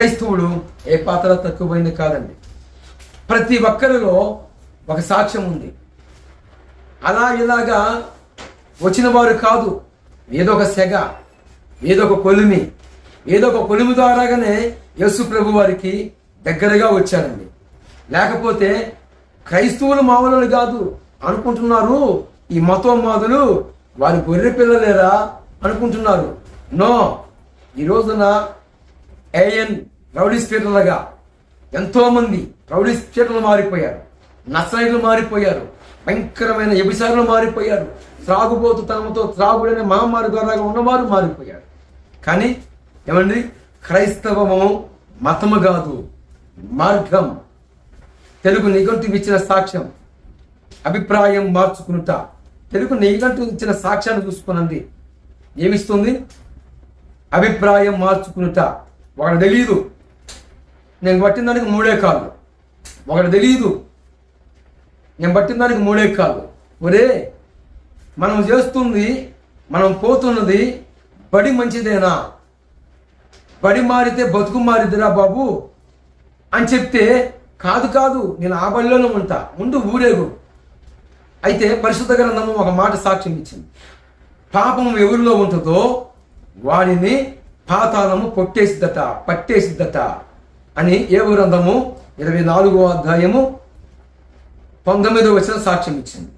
క్రైస్తవుడు ఏ పాత్ర తక్కువైంది కాదండి. ప్రతి ఒక్కరిలో ఒక సాక్ష్యం ఉంది. అలా ఇలాగా వచ్చిన వారు కాదు. ఏదో ఒక సెగ ఏదో ఒక కొలిమి ఏదో ఒక కొలిమి ద్వారాగానే యేసు ప్రభు వారికి దగ్గరగా వచ్చారండి. లేకపోతే క్రైస్తవులు మామూలు కాదు అనుకుంటున్నారు. ఈ మతోమాదులు వారి గొర్రె పిల్లలేరా అనుకుంటున్నారు. నో ఈ రోజున ఏఎన్ రౌడీ స్పీటర్లుగా ఎంతోమంది రౌడీ స్పీటర్లు మారిపోయారు. నక్సలైట్లు మారిపోయారు. భయంకరమైన ఎబిసారులు మారిపోయారు. త్రాగుబోతు తమతో త్రాగుడనే మహమ్మారి ద్వారా ఉన్నవారు మారిపోయారు. కానీ ఏమండి? క్రైస్తవము మతము కాదు మార్గం. తెలుగు నిఘంటు ఇచ్చిన సాక్ష్యం అభిప్రాయం మార్చుకునుట. తెలుగు నిఘంటు ఇచ్చిన సాక్ష్యాన్ని చూసుకునండి. ఏమిస్తుంది? అభిప్రాయం మార్చుకునుట. ఒకటి తెలియదు నేను పట్టిన దానికి మూడే కాళ్ళు. ఒకటి తెలియదు నేను పట్టిన దానికి మూడే కాళ్ళు. ఒరే మనం చేస్తుంది మనం పోతున్నది బడి మంచిదేనా? బడి మారితే బతుకు మారిద్దిరా బాబు? అని చెప్తే కాదు కాదు నేను ఆ బడిలోనే ఉంటా. ముందు ఊరేగు. అయితే పరిశుద్ధ గ్రంథము ఒక మాట సాక్ష్యం ఇచ్చింది. పాపం ఎవరిలో ఉంటుందో వాడిని పాతాళము పొట్టేసిద్దట పట్టేసిద్దట అని ఏ గ్రంథము ఇరవై నాలుగో అధ్యాయము పంతొమ్మిదో వచ్చిన సాక్ష్యం ఇచ్చింది.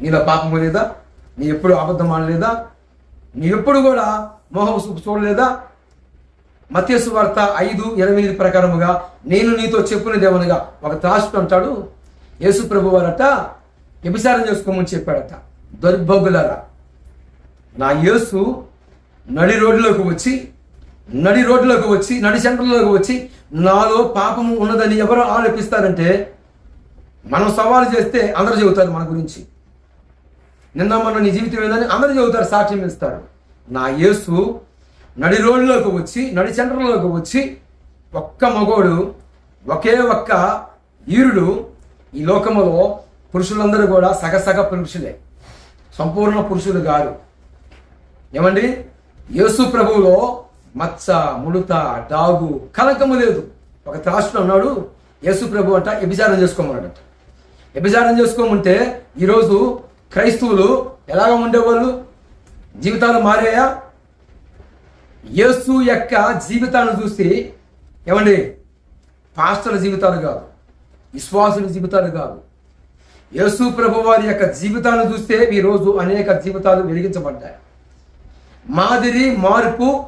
నీలో పాపము లేదా? నీ ఎప్పుడు అబద్ధం ఆడలేదా నీ ఎప్పుడు కూడా మోహం చూడలేదా? మత్స్సు వార్త ఐదు ఇరవై ఎనిమిది ప్రకారముగా నేను నీతో చెప్పునేదేమనగా ఒక త్రాసుడు అంటాడు. యేసు ప్రభు వారట వ్యభిచారం చేసుకోమని చెప్పాడట. దౌర్భోగులారా నా యేసు నడి రోడ్లోకి వచ్చి నడి రోడ్లోకి వచ్చి నడి సెంటర్లోకి వచ్చి నాలో పాపము ఉన్నదని ఎవరు ఆలోపిస్తారంటే మనం సవాలు చేస్తే అందరు చెబుతారు మన గురించి. నిన్న మన నీ జీవితం ఏందని అందరూ చెబుతారు సాక్ష్యం ఇస్తారు. నా యేసు నడి రోడ్లోకి వచ్చి నడి సెంటర్లోకి వచ్చి ఒక్క మగోడు ఒకే ఒక్క వీరుడు ఈ లోకములో పురుషులందరూ కూడా సగసగ పురుషులే. సంపూర్ణ పురుషులు కాదు. ఏమండి? యేసు ప్రభువులో మచ్చ ముడత డాగు కలకము లేదు. ఒక త్రాసుడు అన్నాడు యేసు ప్రభు అంట వ్యభిచారం చేసుకోమన్నాడట. వ్యభిచారం చేసుకోమంటే ఈరోజు క్రైస్తవులు ఎలాగ ఉండేవాళ్ళు? జీవితాలు మారాయా? యేసు యొక్క జీవితాన్ని చూసి ఏమండి? పాస్టర్ల జీవితాలు కాదు విశ్వాసుల జీవితాలు కాదు. యేసు ప్రభు వారి యొక్క జీవితాన్ని చూస్తే ఈరోజు అనేక జీవితాలు వెలిగించబడ్డాయి. మాదిరి మార్పు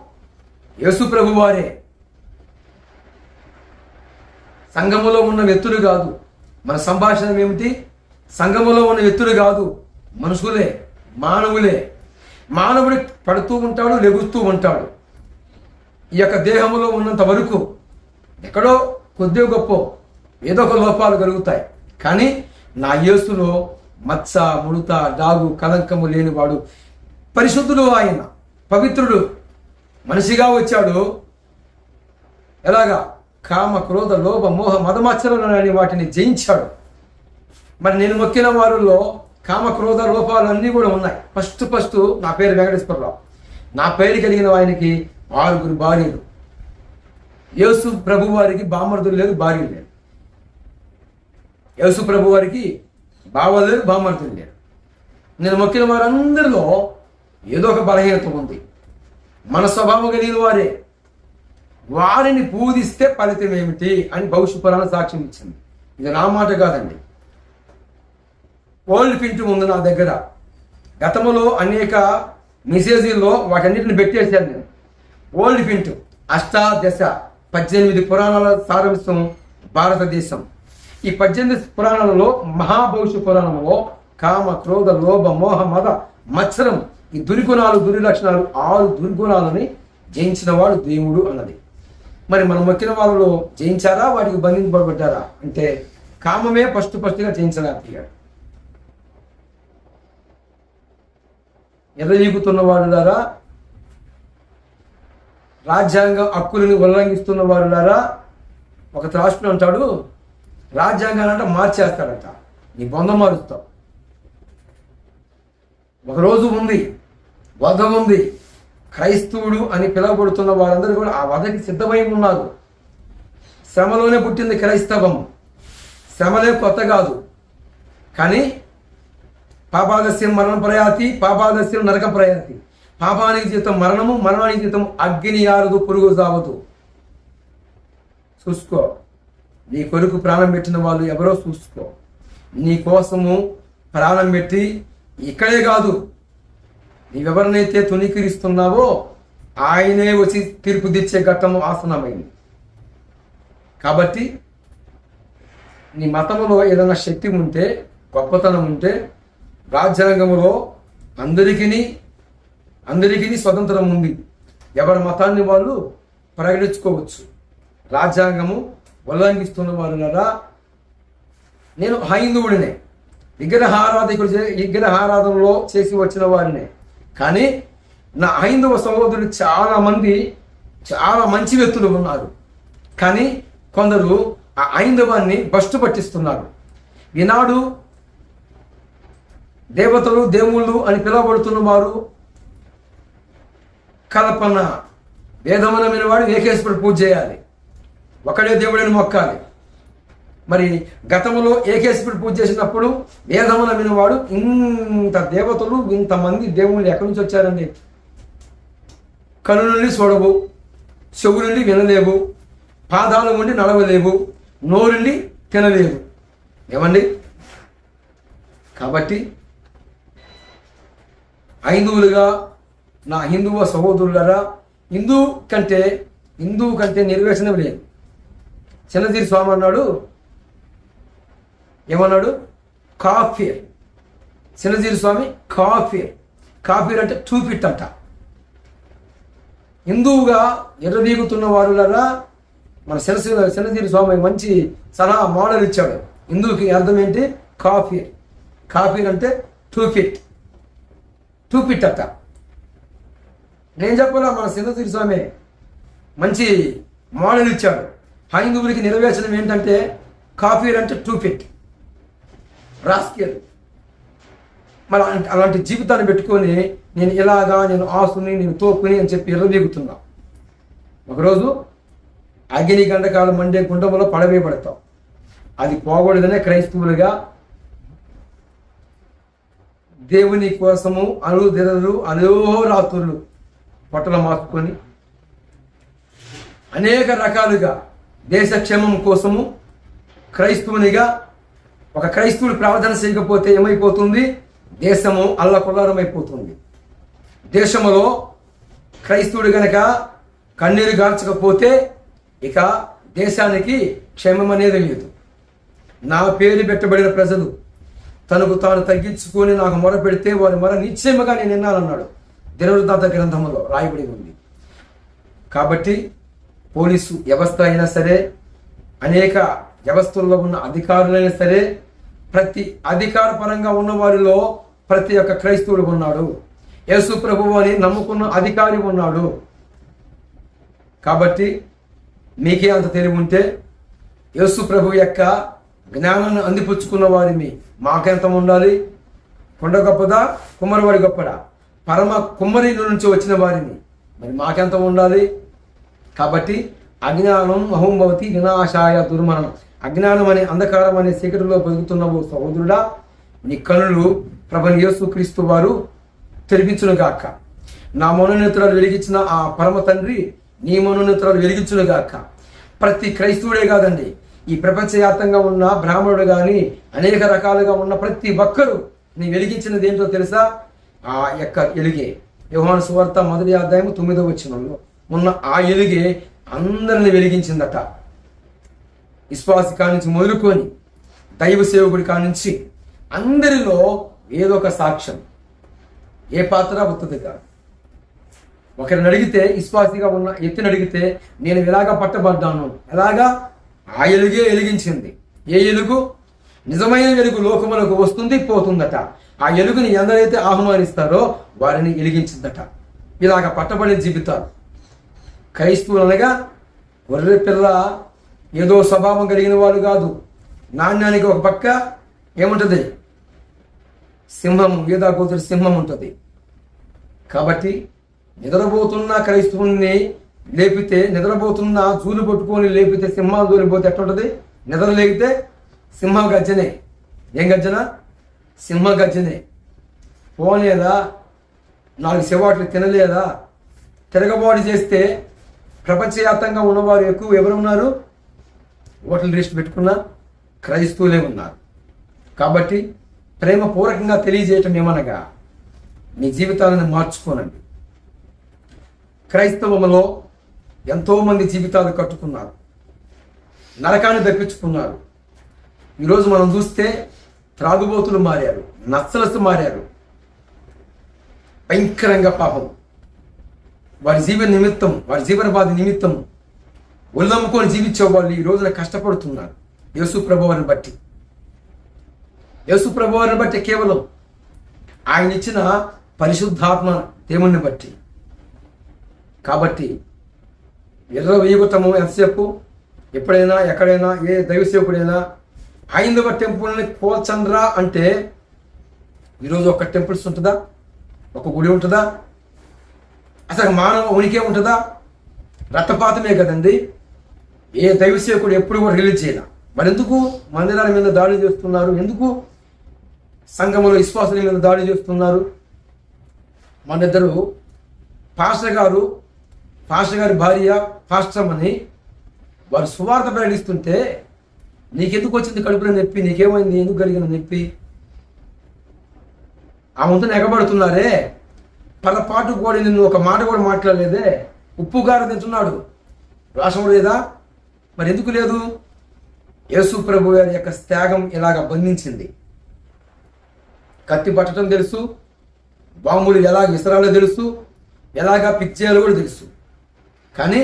యేసు ప్రభు వారే సంఘములో ఉన్న వ్యక్తులు కాదు. మన సంభాషణ ఏమిటి? సంఘములో ఉన్న వ్యక్తులు కాదు. మనుషులే మానవులే. మానవుడు పడుతూ ఉంటాడు లెగుస్తూ ఉంటాడు. ఈ యొక్క దేహములో ఉన్నంత వరకు ఎక్కడో కొద్దిగా గొప్ప ఏదో ఒక లోపాలు కలుగుతాయి. కానీ నా యేసులో మచ్చ ముడత డాగు కలంకము లేనివాడు పరిశుద్ధుడు ఆయన పవిత్రుడు. మనిషిగా వచ్చాడు. ఎలాగా? కామ క్రోధ లోభ మోహ మదమాచరణ వాటిని జయించాడు. మరి నేను మొక్కిన వారిలో కామ క్రోధ లోపాలు అన్నీ కూడా ఉన్నాయి. ఫస్ట్ ఫస్ట్ నా పేరు వెంకటేశ్వరరావు. నా పేరు కలిగిన ఆయనకి ఆరుగురు భార్యలు. యేసు ప్రభు వారికి బామర్దులు లేదు భార్యలు లేరు. యేసు ప్రభు వారికి బావలు లేరు బామర్దులు లేరు. నేను మొక్కిన వారందరిలో ఏదో ఒక బలహీనత ఉంది. మన స్వభావం కలిగిన వారే. వారిని పూజిస్తే ఫలితం ఏమిటి అని భవిష్య పురాణ సాక్ష్యం ఇచ్చింది. ఇది నా మాట కాదండి. ఓల్డ్ ప్రింట్ ఉంది నా దగ్గర. గతంలో అనేక మెసేజీల్లో వాటన్నిటిని పెట్టేశాను నేను. ఓల్డ్ ప్రింట్ అష్టాదశ పద్దెనిమిది పురాణాల సారాంశం భారతదేశం. ఈ పద్దెనిమిది పురాణాలలో మహాభవిష్య పురాణంలో కామ క్రోధ లోభ మోహ మద మత్సరం ఈ దుర్గుణాలు దుర్లక్షణాలు ఆరు దుర్గుణాలని జయించిన వాడు దేవుడు అన్నది. మరి మనం మొక్కిన వాళ్ళలో జయించారా? వాటికి బంధింపబడ్డారా? అంటే కామమే ఫస్ట్ ఫస్ట్గా జయించలేకపోయాడు ఎర్రయీగుతున్న వాడులారా రాజ్యాంగ హక్కులను ఉల్లంఘిస్తున్న వారులారా ఒక రాష్ట్రం అంటాడు రాజ్యాంగాన్ని మార్చేస్తాడంట. మార్చేస్తాడట నీ బొంద మారుస్తావు. ఒకరోజు ఉంది వధ ఉంది క్రైస్తవుడు అని పిలువబడుతున్న వారందరూ కూడా ఆ వధకి సిద్ధమై ఉన్నారు. శ్రమలోనే పుట్టింది క్రైస్తవం. శ్రమలే కొత్త కాదు. కానీ పాపాదస్యం మరణ ప్రయాతి పాపాదస్యం నరక ప్రయాతి. పాపానికి జీతం మరణము మరణానికి జీతం అగ్ని ఆరదు పురుగు సావదు చూసుకో. నీ కొడుకు ప్రాణం పెట్టిన వాళ్ళు ఎవరో చూసుకో. నీ కోసము ప్రాణం పెట్టి ఇక్కడే కాదు. నీవెవరినైతే తునీకరిస్తున్నావో ఆయనే వచ్చి తీర్పు తెచ్చే ఘట్టము ఆసనమైంది. కాబట్టి నీ మతంలో ఏదైనా శక్తి ఉంటే గొప్పతనం ఉంటే రాజ్యాంగంలో అందరికీ అందరికీ స్వతంత్రం ఉంది. ఎవరి మతాన్ని వాళ్ళు ప్రకటించుకోవచ్చు. రాజ్యాంగము ఉల్లంఘిస్తున్న వారులరా నేను హైందువుడినే. విగ్రహారాధికులు విగ్రహారాధనలో చేసి వచ్చిన వారినే. కానీ నా హైందవ సహోదరుడు చాలా మంది చాలా మంచి వ్యక్తులు ఉన్నారు. కానీ కొందరు ఆ హైందవాన్ని బస్టు పట్టిస్తున్నారు. ఈనాడు దేవతలు దేవుళ్ళు అని పిలువబడుతున్న వారు కల్పన వేదమనమైన వాడు ఏకేశ్వరుడు పూజ చేయాలి. ఒకడే దేవుడిని మొక్కాలి. మరి గతంలో ఏకేశ్వరుడు పూజ చేసినప్పుడు వేదమున వాడు ఇంత దేవతలు ఇంతమంది దేవుళ్ళు ఎక్కడి నుంచి వచ్చారండి? కను నుండి చూడవు చెవు నుండి వినలేవు పాదాల నుండి నడవలేవు నోరుండి తినలేవు. ఏమండి? కాబట్టి హైందువులుగా నా హిందువ సహోదరులరా హిందూ కంటే హిందువు కంటే నిర్వేచనం లేదు. చిన్నతీరి స్వామి అన్నాడు ఏమన్నాడు? కాఫీర్. చిన్నజీరు స్వామి కాఫీర్. కాఫీర్ అంటే టూ ఫిట్ అంట హిందువుగా ఎర్రదీగుతున్న వారులరా మన శిరసి చిన్నజీరు స్వామి మంచి సలహా మోడల్ ఇచ్చాడు. హిందువుకి అర్థం ఏంటి? కాఫీ కాఫీ అంటే టూ ఫిట్ టూ ఫిట్ అట్ట నేను చెప్పాలా మన సింధుతీరి స్వామి మంచి మోడల్ ఇచ్చాడు. హైందువులకి నెరవేర్చడం ఏంటంటే కాఫీ అంటే టూ ఫిట్ రాస్కియల్ మరి అలాంటి అలాంటి జీవితాన్ని పెట్టుకొని నేను ఇలాగా నేను ఆసుని నేను తోపుని అని చెప్పి ఎర్రబీగుతున్నా. ఒకరోజు అగ్ని గండకాలు మండే గుండంలో పడవేయబడతాం. అది పోకూడదనే క్రైస్తవులుగా దేవుని కోసము అనుదినలు రాత్రులు పొట్టలు మార్చుకొని అనేక రకాలుగా దేశక్షేమం కోసము క్రైస్తవునిగా ఒక క్రైస్తవుడు ప్రార్థన చేయకపోతే ఏమైపోతుంది? దేశము అల్లకొల్లారమైపోతుంది. దేశములో క్రైస్తవుడు గనక కన్నీరు గార్చకపోతే ఇక దేశానికి క్షేమం అనేది లేదు నా పేరు పెట్టబడిన ప్రజలు తనకు తాను తగ్గించుకొని నాకు మొర పెడితే వారి మొర నిశ్చయముగా నేను విన్నానన్నాడు. దినవృత్తాంత గ్రంథంలో రాయబడి ఉంది. కాబట్టి పోలీసు వ్యవస్థ అయినా సరే అనేక వ్యవస్థల్లో ఉన్న అధికారులైనా సరే ప్రతి అధికార పరంగా ఉన్న వారిలో ప్రతి ఒక్క క్రైస్తవుడు ఉన్నాడు. యేసు ప్రభువు అని నమ్ముకున్న అధికారి ఉన్నాడు. కాబట్టి మీకే అంత తెలివి ఉంటే యేసు ప్రభు యొక్క జ్ఞానాన్ని అందిపుచ్చుకున్న వారిని మాకెంత ఉండాలి? కొండ గొప్పదా? కుమ్మరివాడి గొప్పదా? పరమ కుమ్మరి నుంచి వచ్చిన వారిని మరి మాకెంత ఉండాలి? కాబట్టి అజ్ఞానం అహంభవతి వినాశాయ దుర్మరణం. అజ్ఞానం అనే అంధకారం అనే చీకటిలో బతుకుతున్నావు ఓ సహోదరుడా నీ కనులు ప్రభు యేసు క్రీస్తు వారు తెరిపించును గాక నా మనోనేత్రాలు వెలిగించిన ఆ పరమ తండ్రి నీ మనోనేత్రాలు వెలిగించును గాక ప్రతి క్రైస్తవుడే కాదండి ఈ ప్రపంచవ్యాప్తంగా ఉన్న బ్రాహ్మణుడు కానీ అనేక రకాలుగా ఉన్న ప్రతి ఒక్కరూ నీ వెలిగించినది ఏంటో తెలుసా? ఆ యొక్క ఎలుగే. యోహాను సువార్త మొదటి అధ్యాయం తొమ్మిదో వచ్చినంలో ఉన్న ఆ ఎలుగే అందరిని వెలిగించిందట. విశ్వాసి కానించి మొదలుకొని దైవ సేవకుడి కానించి అందరిలో ఏదో ఒక సాక్ష్యం ఏ పాత్ర వస్తుంది కాదు. ఒకరిని అడిగితే విశ్వాసిగా ఉన్న ఎత్తిని అడిగితే నేను ఎలాగా పట్టబడ్డాను ఎలాగా ఆ ఎలుగే ఎలిగించింది ఏ ఎలుగు? నిజమైన వెలుగు లోకములకు వస్తుంది పోతుందట. ఆ ఎలుగుని ఎందరైతే ఆహ్వానిస్తారో వారిని ఎలిగించిందట. ఇలాగ పట్టబడిన జీవితాలు. క్రైస్తవులు అనగా గొర్రె పిల్ల ఏదో స్వభావం కలిగిన వాళ్ళు కాదు. నాణ్యానికి ఒక పక్క ఏముంటుంది? సింహం గీతా కూతురు సింహం ఉంటుంది. కాబట్టి నిద్రపోతున్న క్రైస్తవుని లేపితే నిద్రపోతున్న జూలు పట్టుకొని లేపితే సింహాలు దూరిపోతే ఎట్లుంటుంది? నిద్ర లేపితే సింహ గర్జనే ఏం గర్జన సింహ గర్జనే పోలేదా? నాలుగు శివాట్లు తినలేదా? తిరగబాటు చేస్తే ప్రపంచవ్యాప్తంగా ఉన్నవారు ఎక్కువ ఎవరు ఉన్నారు ఓట్ల లిస్ట్ పెట్టుకున్న క్రైస్తవులే ఉన్నారు. కాబట్టి ప్రేమపూర్వకంగా తెలియజేయటం ఏమనగా మీ జీవితాలను మార్చుకోనండి. క్రైస్తవములో ఎంతోమంది జీవితాలు కట్టుకున్నారు. నరకాన్ని దప్పించుకున్నారు. ఈరోజు మనం చూస్తే త్రాగుబోతులు మారారు నక్సలస్ మారారు. భయంకరంగా పాపం. వారి జీవన నిమిత్తం వారి జీవన బాధ నిమిత్తం ఉల్లమ్ముకొని జీవించే వాళ్ళు ఈ రోజున కష్టపడుతున్నారు. యేసు ప్రభువారిని బట్టి. యేసు ప్రభువారిని బట్టి కేవలం ఆయన ఇచ్చిన పరిశుద్ధాత్మ దేవుణ్ణి బట్టి. కాబట్టి ఎర్ర వేయగొట్టము ఎంతసేపు? ఎప్పుడైనా ఎక్కడైనా ఏ దైవసేవకుడైనా హైందవ టెంపుల్ని కోల్చండ్రా అంటే ఈరోజు ఒక టెంపుల్స్ ఉంటుందా? ఒక గుడి ఉంటుందా? అసలు మానవ ఉనికి ఉంటుందా? రక్తపాతమే కదండి. ఏ దైవసేవకుడు ఎప్పుడు కూడా రిలీజ్ చేయాల. మరి ఎందుకు మందిరాల మీద దాడి చేస్తున్నారు. ఎందుకు? సంఘములో విశ్వాసుల మీద దాడి చేస్తున్నారు. మన ఇద్దరు పాస్టర్ గారు పాస్టర్ గారి భార్య పాస్టర్ అని వారు సువార్త ప్రకటిస్తుంటే నీకెందుకు వచ్చింది కడుపులో నొప్పి? నీకేమైంది? ఎందుకు కలిగిన నొప్పి? ఆ ముందు ఎగబడుతున్నారే. పలపాటు కూడా నిన్ను ఒక మాట కూడా మాట్లాడలేదే. ఉప్పు గారు తింటున్నాడు. రాసం లేదా? మరి ఎందుకు లేదు? యేసు ప్రభు గారి యొక్క త్యాగం ఇలాగ బంధించింది. కత్తి పట్టడం తెలుసు బాంబులు ఎలా విసరాలో తెలుసు ఎలాగా పిక్ చేయాలో కూడా తెలుసు. కానీ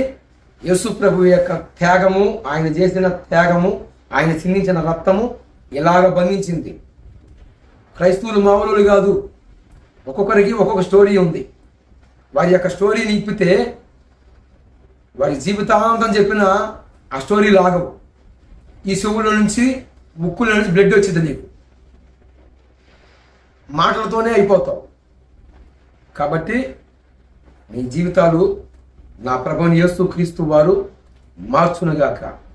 యేసు ప్రభు యొక్క త్యాగము ఆయన చేసిన త్యాగము ఆయన చిందించిన రక్తము ఇలాగ బంధించింది. క్రైస్తవులు మామూలు కాదు. ఒక్కొక్కరికి ఒక్కొక్క స్టోరీ ఉంది. వారి యొక్క స్టోరీని ఇప్పితే వారి జీవితాంతం చెప్పిన ఆ స్టోరీ లాగవు. ఈ చెవుల నుంచి ముక్కుల నుంచి బ్లడ్ వచ్చింది నీకు. మాటలతోనే అయిపోతావు. కాబట్టి మీ జీవితాలు నా ప్రభుని యేసు క్రీస్తు వారు మార్చునుగాక.